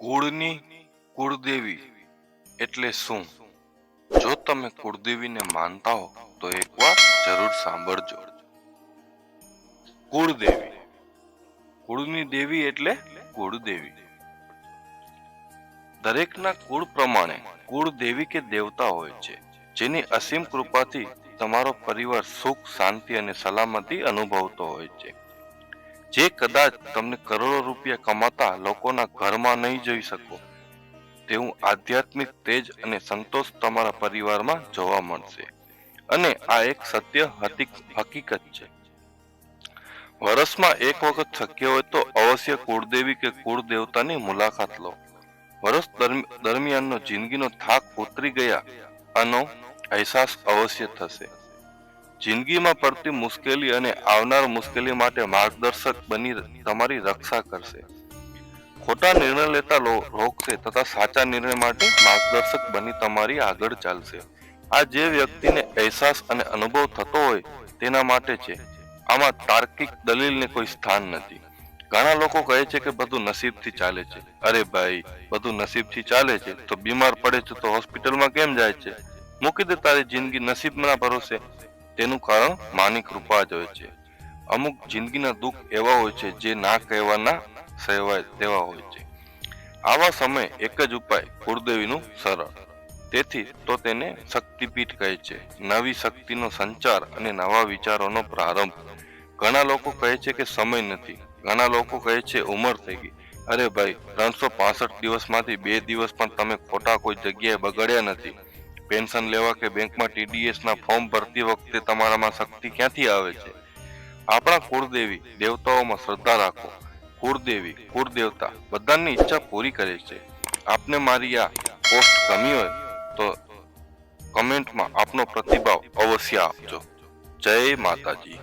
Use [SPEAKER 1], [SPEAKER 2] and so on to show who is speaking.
[SPEAKER 1] કુળની કુળદેવી એટલે શું? જો તમે કુળદેવીને માનતા હો, તો એકવાર જરૂર સાંભળજો. કુળદેવી. કુળની દેવી એટલે કુળદેવી. દરેકના કુળ પ્રમાણે કુળદેવી કે દેવતા હોય છે, જેની અસીમ કૃપાથી તમારો પરિવાર સુખ, શાંતિ અને સલામતી અનુભવતો હોય છે. જે કદાચ તમને કરોડો રૂપિયા કમાતા લોકોના નહીં જઈ શકો. તેવું આધ્યાત્મિક તેજ અને સંતોષ તમારા પરિવારમાં જોવા મળશે. અને આ એક સત્ય હકીકત છે. વર્ષમાં એક વખત શક્ય હોય તો અવશ્ય કુળદેવી કે કુળ દેવતાની મુલાકાત લો. વર્ષ દરમિયાનનો જિંદગીનો થાક ઉતરી ગયા, આનો અહેસાસ અવશ્ય થશે. જિંદગીમાં પડતી મુશ્કેલી અને આવનાર મુશ્કેલી માટે માર્ગદર્શક બની તમારી રક્ષા કરશે. ખોટા નિર્ણય લેતા રોકશે તથા સાચા નિર્ણય માટે માર્ગદર્શક બની તમારી આગળ ચાલશે. આ જે વ્યક્તિને અહેસાસ અને અનુભવ થતો હોય તેના માટે છે. આમાં તાર્કિક દલીલને કોઈ સ્થાન નથી. ઘણા લોકો કહે છે કે બધું નસીબથી ચાલે છે. અરે ભાઈ, બધું નસીબથી ચાલે છે? તો બીમાર પડે છે તો હોસ્પિટલમાં કેમ જાય છે? મૂકી દે તારી જિંદગી નસીબના ભરોસે. તેનું કારણ માની કૃપા જ હોય છે. અમુક જિંદગીના દુઃખ એવા હોય છે જે ના કહેવાના સહેવાય તેવા હોય છે. આવા સમયે એક જ ઉપાય કુળદેવીનું સરળ તેથી તો તેને શક્તિપીઠ કહે છે. નવી શક્તિનો સંચાર અને નવા વિચારોનો પ્રારંભ. ઘણા લોકો કહે છે કે સમય નથી. ઘણા લોકો કહે છે ઉંમર થઈ ગઈ. અરે ભાઈ, ત્રણસો પાસઠ દિવસમાંથી બે દિવસ પણ તમે ખોટા કોઈ જગ્યાએ બગડ્યા નથી. પેન્શન લેવા કે બેંકમાં ટીડીએસના ફોર્મ ભરતી વખતે તમારામાં શક્તિ ક્યાંથી આવે છે? આપણા કુળદેવી દેવતાઓમાં શ્રદ્ધા રાખો. કુળદેવી, કુળદેવતા બધાની ઈચ્છા પૂરી કરે છે. આપને મારી આ પોસ્ટ ગમી હોય તો કમેન્ટમાં આપનો પ્રતિભાવ અવશ્ય આપજો. જય માતાજી.